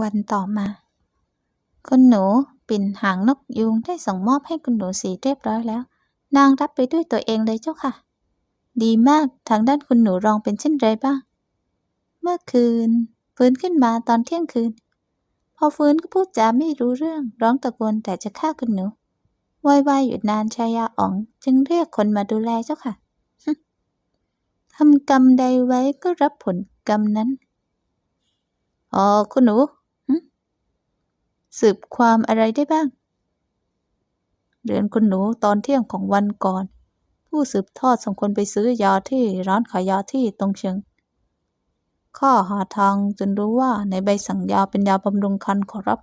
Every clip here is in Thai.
วันต่อมา คุณหนูปิ่นหางนกยูงได้ส่งมอบให้คุณหนูสีเรียบร้อยแล้ว นางรับไปด้วยตัวเองเลยเจ้าค่ะ ดีมากทางด้านคุณหนูรองเป็นเช่นไรบ้าง เมื่อคืน ฟื้นขึ้นมาตอนเที่ยงคืน พอฟื้นก็พูดจาไม่รู้เรื่องร้องตะโกนแต่จะฆ่าคุณหนูวายวายอยู่นานชายาอ๋องจึงเรียกคนมาดูแลเจ้าค่ะทำกรรมใดไว้ก็รับผลกรรมนั้น อ๋อ คุณหนู สืบความอะไรได้บ้าง เรียนคุณหนูตอนเที่ยงของวันก่อน ผู้สืบทอดส่งคนไปซื้อยาที่ร้านขายยาที่ตรงเชียง ข้าหาทางจนรู้ว่าในใบสั่งยาเป็นยาบำรุงคันขอรับ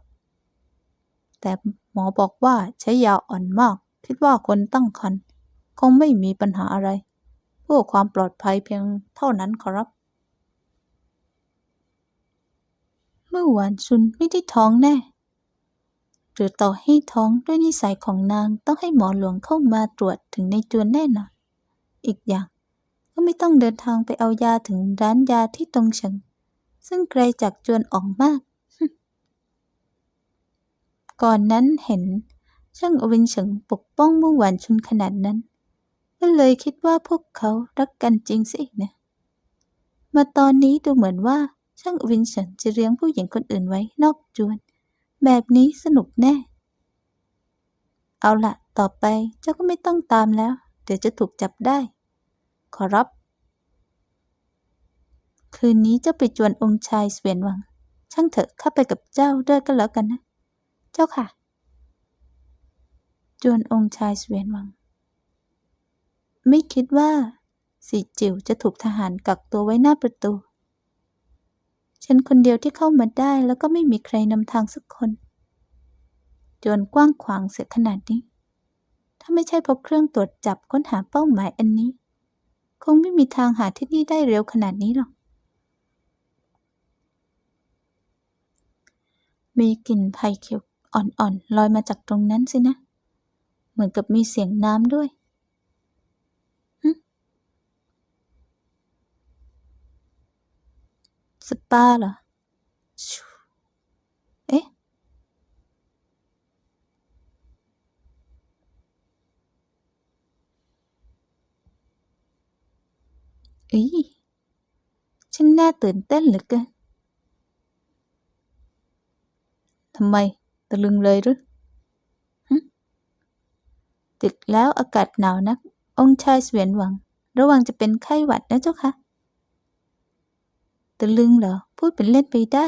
แต่หมอบอกว่าใช้ยาอ่อนมาก คิดว่าคนตั้งครรภ์คงไม่มีปัญหาอะไรเพื่อความปลอดภัยเพียงเท่านั้นขอรับเมื่อวานชุนไม่ได้ท้องแน่ หรือต่อให้ท้องด้วยนิสัยของนางต้องให้หมอหลวงเข้ามาตรวจถึงในจวนแน่นอนอีกอย่าง ก็ไม่ต้องเดินทางไปเอายาถึงร้านยาที่ตรงเฉิงซึ่งไกลจากจวนออกมาก ก่อนนั้นเห็นช่างอวินเฉิงปกป้องเมื่อวานชุนขนาดนั้น ก็เลยคิดว่าพวกเขารักกันจริงสินะมาตอนนี้ดูเหมือนว่าช่างอวินเฉิงจะเลี้ยงผู้หญิงคนอื่นไว้นอกจวน แบบนี้สนุกแน่ เอาละต่อไปเจ้าก็ไม่ต้องตามแล้ว เดี๋ยวจะถูกจับได้ ขอรับ คืนนี้เจ้าไปจวนองค์ชายเสวียนวัง ช่างเถอะข้าไปกับเจ้าด้วยก็แล้วกันนะ เจ้าค่ะ จวนองค์ชายเสวียนวัง ไม่คิดว่าสีจิ๋วจะถูกทหารกักตัวไว้หน้าประตู ฉันคนเดียวที่เข้ามาได้แล้วก็ไม่มีใครนำทางสักคน จนกว้างขวางเสียขนาดนี้ ถ้าไม่ใช่พราะเครื่องตรวจจับค้นหาเป้าหมายอันนี้ คงไม่มีทางหาที่นี่ได้เร็วขนาดนี้หรอก มีกลิ่นไผ่เขียวอ่อนๆลอยมาจากตรงนั้นสินะ เหมือนกับมีเสียงน้ำด้วย สปาเหรอ เอ๊ะ อีฉันน่าตื่นเต้นเหลือเกินทำไมตะลึงเลยหรือหึดึกแล้วอากาศหนาวนัก องค์ชายเสวียนหวัง ระวังจะเป็นไข้หวัดนะเจ้าค่ะ ตะลึงเหรอ พูดเป็นเล่นไปได้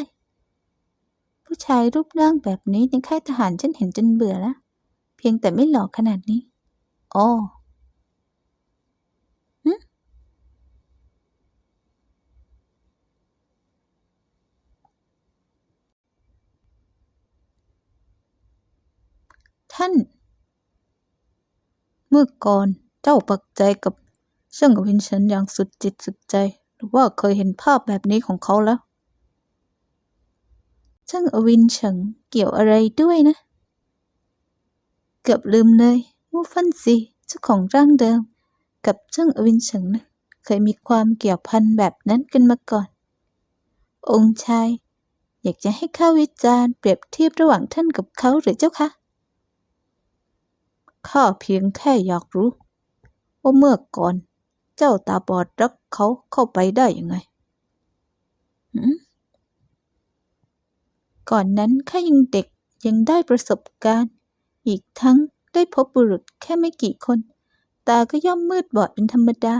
ผู้ชายรูปร่างแบบนี้ในค่ายทหารฉันเห็นจนเบื่อล้วเพียงแต่ไม่หล่อขนาดนี้อ๋อท่าน เมื่อก่อนเจ้าปักใจกับเชิงกับวินเฉินอย่างสุดจิตสุดใจ หรือว่าเคยเห็นภาพแบบนี้ของเขาแล้ว ช่างอวินเฉิงเกี่ยวอะไรด้วยนะ เกือบลืมเลยมูฟันซีเจ้าของร่างเดิม กับช่างอวินเฉิงนะเคยมีความเกี่ยวพันแบบนั้นกันมาก่อน องค์ชาย อยากจะให้ข้าวิจารณ์เปรียบเทียบระหว่างท่านกับเขาหรือเจ้าคะข้าเพียงแค่อยากรู้ว่าเมื่อก่อน เจ้าตาบอดรักเขาเข้าไปได้ยังไงหืมก่อนนั้นข้ายังเด็กยังได้ประสบการณ์ อีกทั้งได้พบบุรุษแค่ไม่กี่คน ตาก็ย่อมมืดบอดเป็นธรรมดา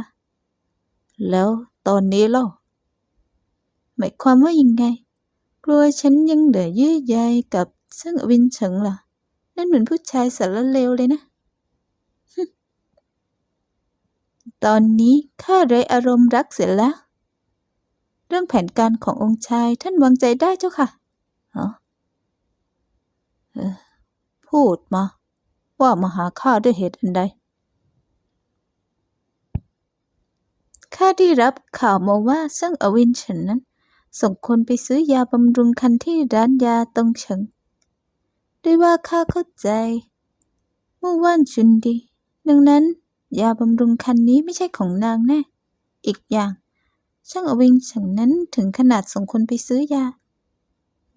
แล้วตอนนี้เล่าหมายความว่ายังไง กลัวฉันยังเหลือเยื่อใยกับเซิ่งอวินเฉิงเหรอนั่นเหมือนผู้ชายสารเลวเลยนะ ฮึ่ม ตอนนี้ข้าไรอารมณ์รักเสียแล้ว เรื่องแผนการขององค์ชายท่านวางใจได้เจ้าค่ะเอ่อพูดมา ว่ามาหาข้าด้วยเหตุอันใด ข้าได้รับข่าวมาว่าซิ่งอวินฉินนั้น ส่งคนไปซื้อยาบำรุงคันที่ร้านยาตรงเฉิงด้วยว่าข้าเข้าใจเมื่อว่านชุนดี ดังนั้น ยาบำรุงคันนี้ไม่ใช่ของนางแน่ อีกอย่าง ช่างอวินเฉิงนั้นถึงขนาดส่งคนไปซื้อยา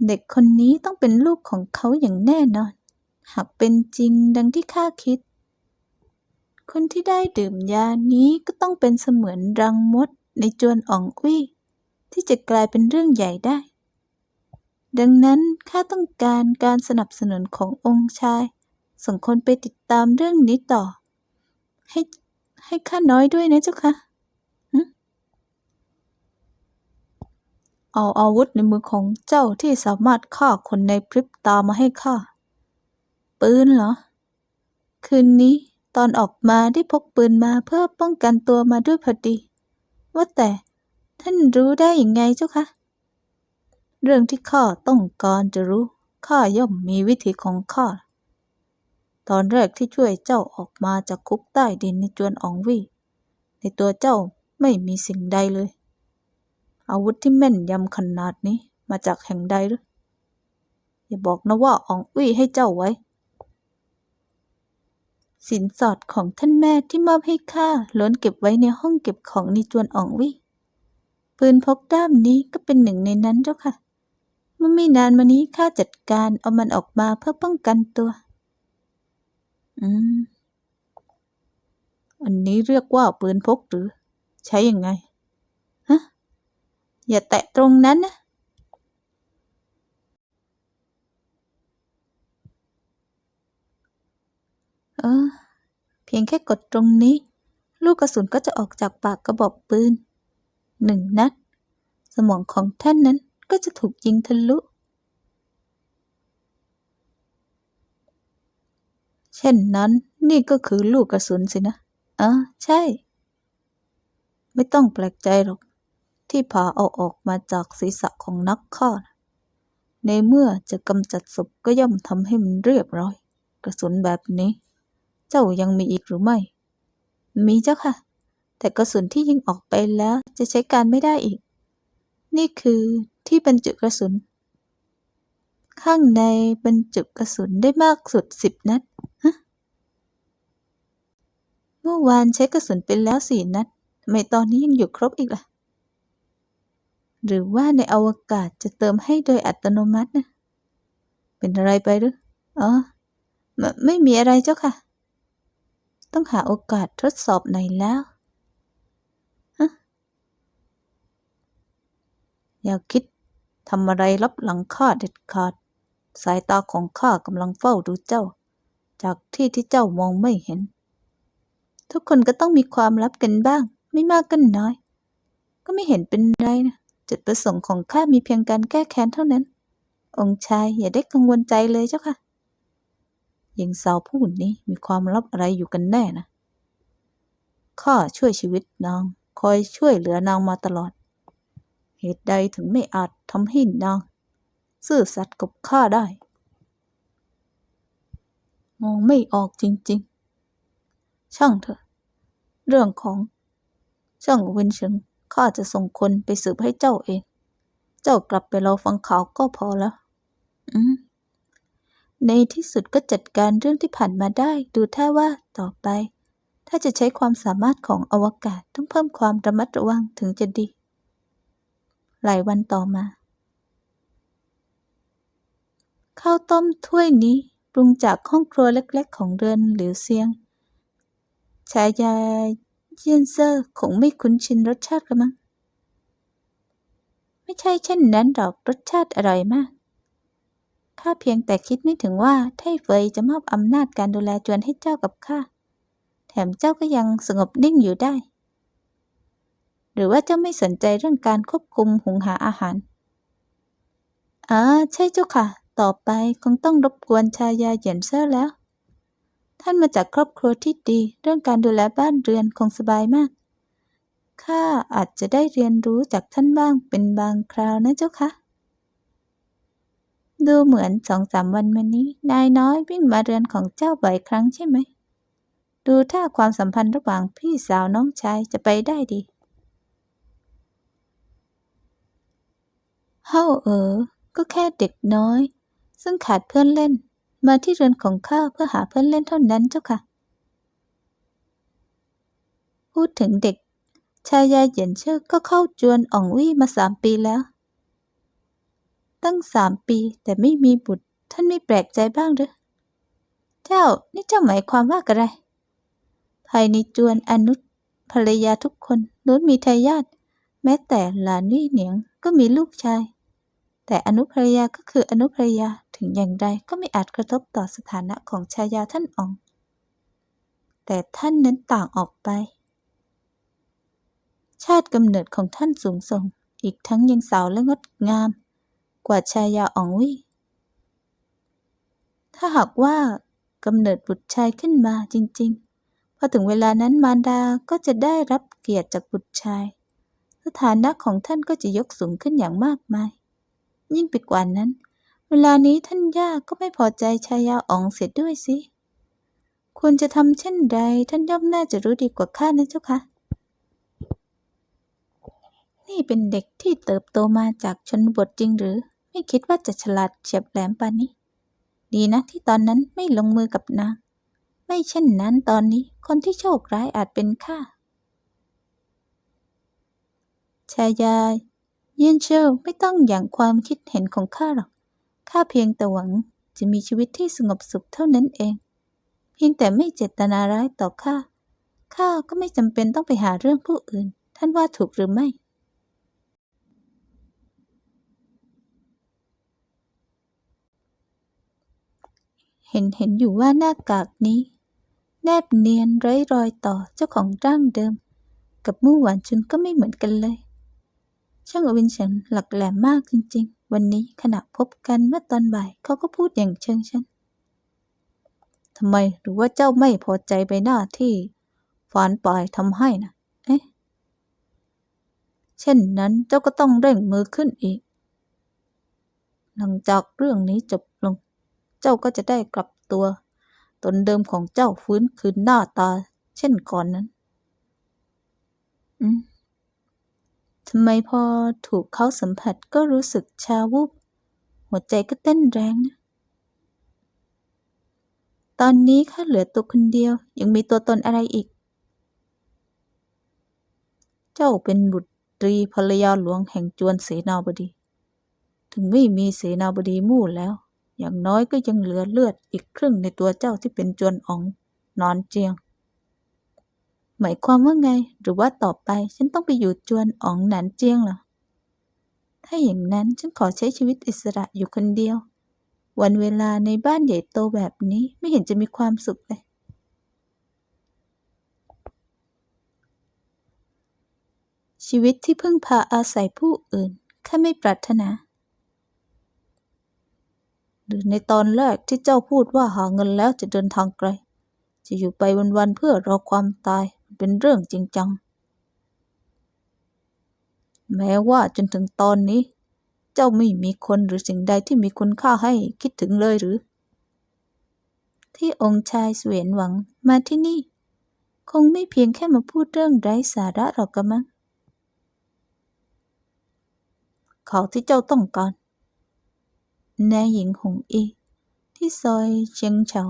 เด็กคนนี้ต้องเป็นลูกของเขาอย่างแน่นอน หากเป็นจริงดังที่ข้าคิด คนที่ได้ดื่มยานี้ก็ต้องเป็นเสมือนรังมดในจวนอ่องอุ้ยที่จะกลายเป็นเรื่องใหญ่ได้ ดังนั้นข้าต้องการการสนับสนุนขององค์ชาย ส่งคนไปติดตามเรื่องนี้ต่อ ให้ให้ข้าน้อยด้วยนะเจ้าค่ะเอาอาวุธในมือของเจ้าที่สามารถฆ่าคนในพริบตามาให้ข้า ปืนเหรอ คืนนี้ตอนออกมาได้พกปืนมาเพื่อป้องกันตัวมาด้วยพอดี ว่าแต่ท่านรู้ได้อย่างไงเจ้าคะ เรื่องที่ข้าต้องการจะรู้ข้าย่อมมีวิธีของข้า ตอนแรกที่ช่วยเจ้าออกมาจากคุกใต้ดินในจวนอองวี่ในตัวเจ้าไม่มีสิ่งใดเลย อาวุธที่แม่นยำขนาดนี้มาจากแห่งใดหรืออย่าบอกนะว่าอองวี่ให้เจ้าไว้ สินสอดของท่านแม่ที่มอบให้ข้าล้วนเก็บไว้ในห้องเก็บของในจวนอองวี่ปืนพกด้ามนี้ก็เป็นหนึ่งในนั้นเจ้าค่ะ เมื่อไม่นานมานี้ข้าจัดการเอามันออกมาเพื่อป้องกันตัว อืม อันนี้เรียกว่าปืนพกหรือ ใช้ยังไง ฮะ อย่าแตะตรงนั้นนะ เออ เพียงแค่กดตรงนี้ ลูกกระสุนก็จะออกจากปากกระบอกปืนหนึ่งนัด สมองของท่านนั้นก็จะถูกยิงทะลุ เช่นนั้น นี่ก็คือลูกกระสุนสินะอ่าใช่ ไม่ต้องแปลกใจหรอก ที่ผ่าเอาออกมาจากศีรษะของนักฆ่าในเมื่อจะกำจัดศพก็ย่อมทำให้มันเรียบร้อย กระสุนแบบนี้ เจ้ายังมีอีกหรือไม่ มีเจ้าค่ะ แต่กระสุนที่ยิงออกไปแล้วจะใช้การไม่ได้อีก นี่คือที่บรรจุกระสุน ข้างในบรรจุกระสุนได้มากสุดสิบนัด เมื่อวานใช้กระสุนไปแล้วสี่นัดทำไมตอนนี้ยังอยู่ครบอีกล่ะ หรือว่าในอวกาศจะเติมให้โดยอัตโนมัตินะ เป็นอะไรไปหรือ อ๋อไม่ไม่มีอะไรเจ้าค่ะ ต้องหาโอกาสทดสอบหน่อยแล้วอย่าคิดทำอะไรลับหลังข้าเด็ดขาด สายตาของข้ากำลังเฝ้าดูเจ้า จากที่ที่เจ้ามองไม่เห็น ทุกคนก็ต้องมีความลับกันบ้าง ไม่มากก็น้อย ก็ไม่เห็นเป็นไรนะจุดประสงค์ของข้ามีเพียงการแก้แค้นเท่านั้น องค์ชายอย่าได้กังวลใจเลยเจ้าค่ะหญิงสาวผู้นี้มีความลับอะไรอยู่กันแน่นะข้าช่วยชีวิตนางคอยช่วยเหลือนางมาตลอด เหตุใดถึงไม่อาจทำให้นางซื่อสัตย์กับข้าได้ มองไม่ออกจริง ๆ ช่างเถอะ เรื่องของช่างเวินเฉิงข้าจะส่งคนไปสืบให้เจ้าเอง เจ้ากลับไปรอฟังข่าวก็พอแล้ว อืม ในที่สุดก็จัดการเรื่องที่ผ่านมาได้ ดูท่าว่าต่อไป ถ้าจะใช้ความสามารถของอวกาศต้องเพิ่มความระมัดระวังถึงจะดี หลายวันต่อมา ข้าวต้มถ้วยนี้ปรุงจากห้องครัวเล็กๆ ของเรือนหลิวเซียง ชายาเยียนเซอร์คงไม่คุ้นชินรสชาติกระมัง ไม่ใช่เช่นนั้นหรอกรสชาติอร่อยมาก ข้าเพียงแต่คิดไม่ถึงว่าไทเฟยจะมอบอำนาจการดูแลจวนให้เจ้ากับข้า แถมเจ้าก็ยังสงบนิ่งอยู่ได้ หรือว่าเจ้าไม่สนใจเรื่องการควบคุมหุงหาอาหารอ่าใช่เจ้าค่ะ ต่อไปคงต้องรบกวนชายาเหยียนเซอร์แล้ว ท่านมาจากครอบครัวที่ดี เรื่องการดูแลบ้านเรือนคงสบายมาก ข้าอาจจะได้เรียนรู้จากท่านบ้างเป็นบางคราวนะเจ้าคะ ดูเหมือนสองสามวันมานี้ นายน้อยวิ่งมาเรือนของเจ้าบ่อยครั้งใช่ไหม ดูถ้าความสัมพันธ์ระหว่างพี่สาวน้องชายจะไปได้ดี เฮ้าเอ๋อก็แค่เด็กน้อย ซึ่งขาดเพื่อนเล่น มาที่เรือนของข้าเพื่อหาเพื่อนเล่นเท่านั้นเจ้าค่ะ พูดถึงเด็ก ชายาเหยียนเชิกก็เข้าจวนอ่องวี่มาสามปีแล้ว ตั้งสามปีแต่ไม่มีบุตร ท่านไม่แปลกใจบ้างหรือ เจ้านี่เจ้าหมายความว่าอะไร ภายในจวนอนุภรรยาทุกคนล้วนมีทายาทแม้แต่หลานวี่เหนียงก็มีลูกชาย แต่อนุภรรยาก็คืออนุภรรยา ถึงอย่างใดก็ไม่อาจกระทบต่อสถานะของชายาท่านอองแต่ท่านนั้นต่างออกไป ชาติกำเนิดของท่านสูงส่ง อีกทั้งยังสาวและงดงาม กว่าชายาอองวี่ถ้าหากว่ากำเนิดบุตรชายขึ้นมาจริง ๆ พอถึงเวลานั้นมารดาก็จะได้รับเกียรติจากบุตรชาย สถานะของท่านก็จะยกสูงขึ้นอย่างมากมาย ยิ่งไปกว่านั้น เวลานี้ท่านย่าก็ไม่พอใจชายาอ๋องเสียด้วยสิ ควรจะทำเช่นใด ท่านย่อมน่าจะรู้ดีกว่าข้านะเจ้าคะนี่เป็นเด็กที่เติบโตมาจากชนบทจริงหรือ ไม่คิดว่าจะฉลาดเฉียบแหลมปานนี้ ดีนะที่ตอนนั้นไม่ลงมือกับนาง ไม่เช่นนั้นตอนนี้คนที่โชคร้ายอาจเป็นข้าชายาเยี่ยนเชิวไม่ต้องอย่างความคิดเห็นของข้าหรอก ข้าเพียงแต่หวังจะมีชีวิตที่สงบสุขเท่านั้นเอง เพียงแต่ไม่เจตนาร้ายต่อข้า ข้าก็ไม่จำเป็นต้องไปหาเรื่องผู้อื่น ท่านว่าถูกหรือไม่ เห็นเห็นอยู่ว่าหน้ากากนี้ แนบเนียนไร้รอยต่อเจ้าของร่างเดิม กับมู่หวานชุนก็ไม่เหมือนกันเลย ช่างอวินเฉินหลักแหลมมากจริง วันนี้ขณะพบกันเมื่อตอนบ่ายเขาก็พูดอย่างเชิงฉันทำไมหรือว่าเจ้าไม่พอใจไปหน้าที่ฟานปลายทำให้นะเอ๊ะเช่นนั้นเจ้าก็ต้องเร่งมือขึ้นอีก หลังจากเรื่องนี้จบลง เจ้าก็จะได้กลับตัว ตนเดิมของเจ้าฟื้นคืนหน้าตา เช่นก่อนนั้น อืม ทำไมพอถูกเขาสัมผัสก็รู้สึกชาวูบ หัวใจก็เต้นแรงนะ ตอนนี้ข้าเหลือตัวคนเดียว ยังมีตัวตนอะไรอีก เจ้าเป็นบุตรีภรรยาหลวงแห่งจวนเสนาบดี ถึงไม่มีเสนาบดีมู่แล้ว อย่างน้อยก็ยังเหลือเลือดอีกครึ่งในตัวเจ้าที่เป็นจวนอ๋องนอนเจียง หมายความว่าไง หรือว่าต่อไปฉันต้องไปอยู่จวนอ๋องหนานเจียงเหรอ ถ้าอย่างนั้นฉันขอใช้ชีวิตอิสระอยู่คนเดียว วันเวลาในบ้านใหญ่โตแบบนี้ไม่เห็นจะมีความสุขเลย ชีวิตที่พึ่งพาอาศัยผู้อื่นข้าไม่ปรารถนา หรือในตอนแรกที่เจ้าพูดว่าหาเงินแล้วจะเดินทางไกล จะอยู่ไปวันๆเพื่อรอความตาย เป็นเรื่องจริงจัง แม้ว่าจนถึงตอนนี้ เจ้าไม่มีคนหรือสิ่งใดที่มีคุณค่าให้คิดถึงเลยหรือ ที่องค์ชายเสวียนหวังมาที่นี่ คงไม่เพียงแค่มาพูดเรื่องไร้สาระหรอกกระมังเขาที่เจ้าต้องการนายหญิงหงอี ที่ซอยเชียงเฉา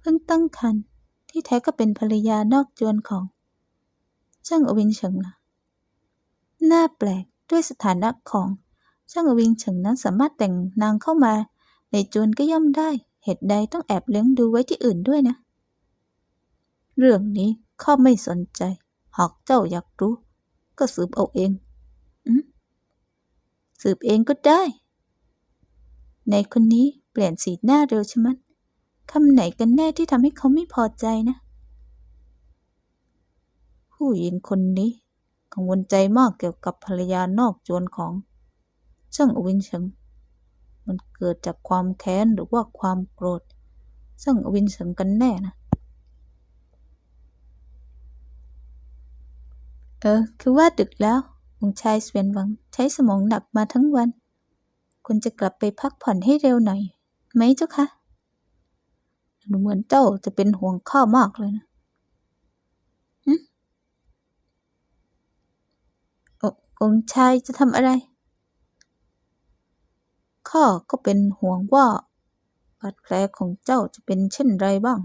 เพิ่งตั้งครรภ์ที่แท้ก็เป็นภรรยานอกจวนของ ช่างอวินเฉิงล่ะน่าแปลกด้วยสถานะของช่างอวินเฉิงนั้นสามารถแต่งนางเข้ามา ในจวนก็ย่อมได้ เหตุใดต้องแอบเลี้ยงดูไว้ที่อื่นด้วยนะ เรื่องนี้ข้าไม่สนใจ หากเจ้าอยากรู้ ก็สืบเอาเองอืมสืบเองก็ได้ ในคนนี้เปลี่ยนสีหน้าเร็วใช่ไหมคำไหนกันแน่ที่ทำให้เขาไม่พอใจนะ ผู้หญิงคนนี้ กังวลใจมากเกี่ยวกับภรรยานอกจวนของช่างอวินเฉิง มันเกิดจากความแค้นหรือว่าความโกรธช่างอวินเฉิงกันแน่นะ เออ คือว่าดึกแล้วองค์ชายเสวียนหวังใช้สมองหนักมาทั้งวัน คุณจะกลับไปพักผ่อนให้เร็วหน่อย ไหมเจ้าคะ ดูเหมือนเจ้าจะเป็นห่วงข้ามากเลยนะหึโอองค์ชายจะทำอะไร ข้าก็เป็นห่วงว่าบาดแผลของเจ้าจะเป็นเช่นไรบ้าง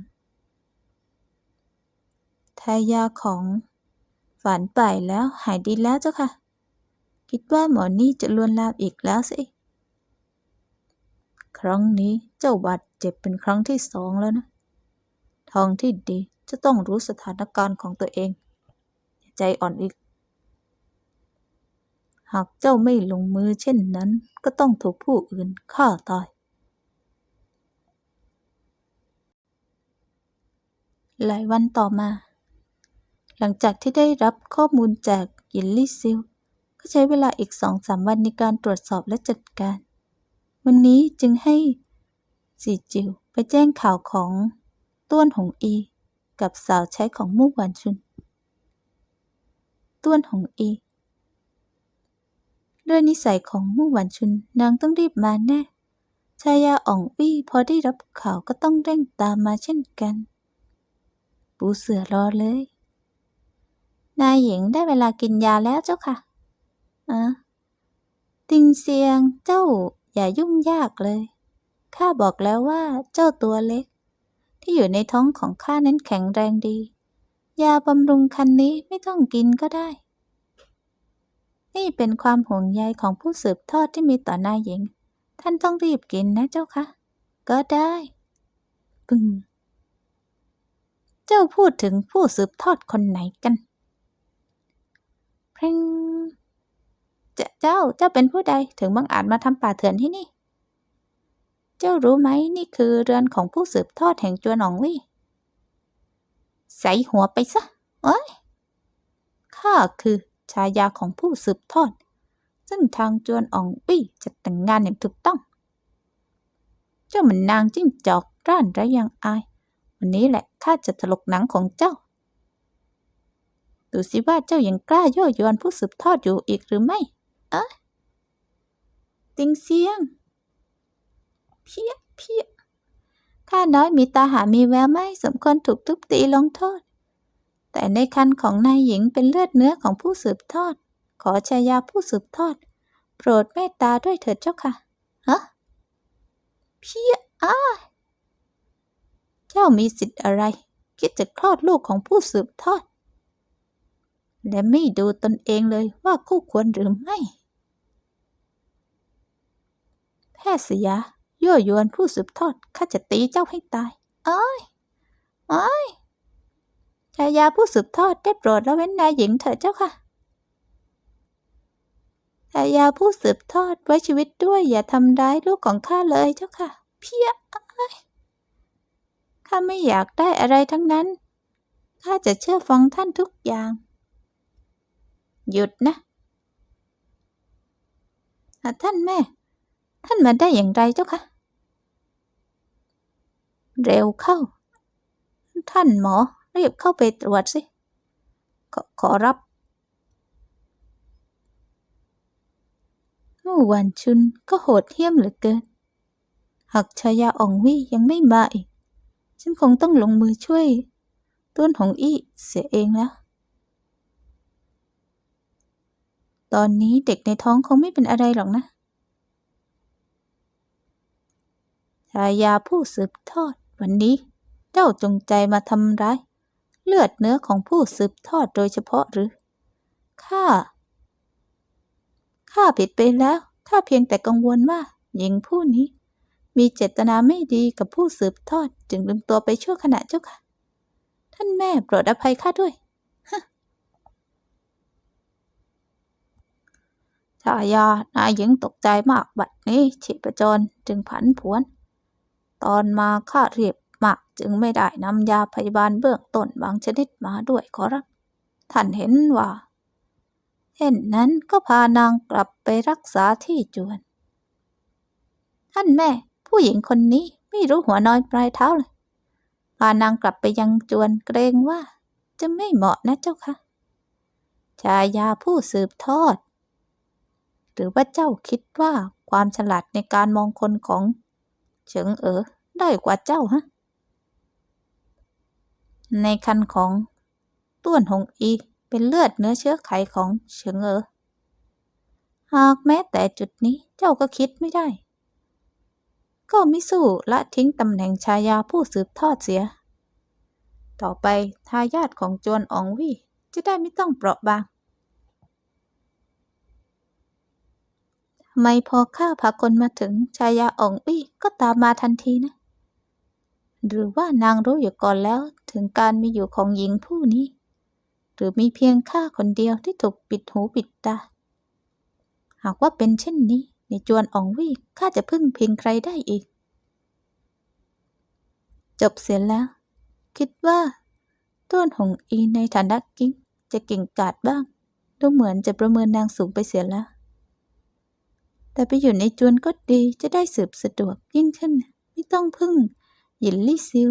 ทายาของฝานป่ายแล้วหายดีแล้วเจ้าค่ะ คิดว่าหมอนี่จะลวนลามอีกแล้วสิ ครั้งนี้เจ้าบาดเจ็บเป็นครั้งที่สองแล้วนะทางที่ดีจะต้องรู้สถานการณ์ของตัวเอง ใจอ่อนอีก หากเจ้าไม่ลงมือเช่นนั้น ก็ต้องถูกผู้อื่นฆ่าตาย หลายวันต่อมา หลังจากที่ได้รับข้อมูลจากยินลี่ซิลก็ใช้เวลาอีกสองสามวันในการตรวจสอบและจัดการ วันนี้จึงให้สีจิวไปแจ้งข่าวของต้วนหงอี กับสาวใช้ของมู่หวานชุน ต้วนหงอี ด้วยนิสัยของมู่หวานชุนนางต้องรีบมาแน่ ชายาอ่องวี่พอได้รับข่าวก็ต้องเร่งตามมาเช่นกัน ปูเสือรอเลย นายหญิงได้เวลากินยาแล้วเจ้าค่ะอะติงเซียงเจ้าอย่ายุ่งยากเลย ข้าบอกแล้วว่าเจ้าตัวเล็ก ที่อยู่ในท้องของข้านั้นแข็งแรงดี ยาบำรุงคันนี้ไม่ต้องกินก็ได้ นี่เป็นความห่วงใยของผู้สืบทอดที่มีต่อนายหญิง ท่านต้องรีบกินนะเจ้าคะ ก็ได้ปึ้งเจ้าพูดถึงผู้สืบทอดคนไหนกันเพลงจ้าเจ้าเจ้าเป็นผู้ใดถึงบังอาจมาทำป่าเถื่อนที่นี่ เจ้ารู้ไหมนี่คือเรือนของผู้สืบทอดแห่งจวนหนองวี่ใส่หัวไปซะเอ้ยข้าคือ ชายาของผู้สืบทอด ซึ่งทางจวนอ่องวี่จะแต่งงานอย่างถูกต้อง เจ้าเหมันนางจิ้งจอกร่านไรยังอาย วันนี้แหละข้าจะถลกหนังของเจ้า ดูสิว่าเจ้ายังกล้าย่อยวนผู้สืบทอดอยู่อีกหรือไม่ เอะติงเซียง เพี้ยเพี้ยข้าน้อยมีตาหามีแววไม่สมควรถูกทุบตีลงโทษ แต่ในคันของนายหญิงเป็นเลือดเนื้อของผู้สืบทอด ขอชายาผู้สืบทอด โปรดเมตตาด้วยเถิดเจ้าค่ะฮะเพี้ยอ้าเจ้ามีสิทธิ์อะไร คิดจะคลอดลูกของผู้สืบทอด และไม่ดูตนเองเลยว่าคู่ควรหรือไม่ แพทย์สยายั่วยวนผู้สืบทอดข้าจะตีเจ้าให้ตาย เอ้ยเอ้ย ชายาผู้สืบทอดได้โปรดละเว้นนายหญิงเถิดเจ้าค่ะชายาผู้สืบทอดไว้ชีวิตด้วยอย่าทำร้ายลูกของข้าเลยเจ้าค่ะ เพี้ยข้าไม่อยากได้อะไรทั้งนั้น ข้าจะเชื่อฟังท่านทุกอย่าง หยุดนะอะท่านแม่ ท่านมาได้อย่างไรเจ้าคะ เร็วเข้า ท่านหมอ รีบเข้าไปตรวจสิ ขอขอรับวันชุนก็โหดเหี้ยมเหลือเกิน หากชายาอ่องวี่ยังไม่มาอีก ฉันคงต้องลงมือช่วย ต้นหงอี้เสียเองแล้ว ตอนนี้เด็กในท้องคงไม่เป็นอะไรหรอกนะชายาผู้สืบทอดวันนี้ เจ้าจงใจมาทำร้าย เลือดเนื้อของผู้สืบทอดโดยเฉพาะหรือ ข้า ข้าผิดไปแล้ว ข้าเพียงแต่กังวลว่าหญิงผู้นี้ มีเจตนาไม่ดีกับผู้สืบทอดจึงลืมตัวไปชั่วขณะเจ้าค่ะ ท่านแม่โปรดอภัยข้าด้วยฮะชายานายหญิงตกใจมากบัดนี้ชีพจรจึงผันผวน ตอนมาข้าเรียบ มากจึงไม่ได้นำยาพยาบาลเบื้องต้นบางชนิดมาด้วยขอรับ ท่านเห็นว่าเช่นนั้นก็พานางกลับไปรักษาที่จวน ท่านแม่ ผู้หญิงคนนี้ไม่รู้หัวน้อยปลายเท้าเลย พานางกลับไปยังจวนเกรงว่า จะไม่เหมาะนะเจ้าค่ะชายาผู้สืบทอด หรือว่าเจ้าคิดว่าความฉลาดในการมองคนของเฉิงเอ๋อได้กว่าเจ้าฮะ ในคันของต้วนหงอีเป็นเลือดเนื้อเชื้อไขของเฉิงเออหากแม้แต่จุดนี้เจ้าก็คิดไม่ได้ ก็ม่สู้ละทิ้งตำแหน่งชายาผู้สืบทอดเสีย ต่อไปทายาทของจวนอองวี่จะได้ไม่ต้องเปราะบางไม่พอข้าพากลมาถึงชายาอ่องอี้ก็ตามมาทันทีนะ หรือว่านางรู้อยู่ก่อนแล้ว ถึงการมีอยู่ของหญิงผู้นี้ หรือมีเพียงข้าคนเดียวที่ถูกปิดหูปิดตา หากว่าเป็นเช่นนี้ ในจวนอองวี่ข้าจะพึ่งพิงใครได้อีก จบเสียแล้ว คิดว่า ต้นหงอีในฐานะกิ๊งจะเก่งกาจบ้าง ดูเหมือนจะประเมินนางสูงไปเสียแล้ว แต่ไปอยู่ในจวนก็ดีจะได้สืบสะดวกยิ่งขึ้น ไม่ต้องพึ่งหยินลี่ซิว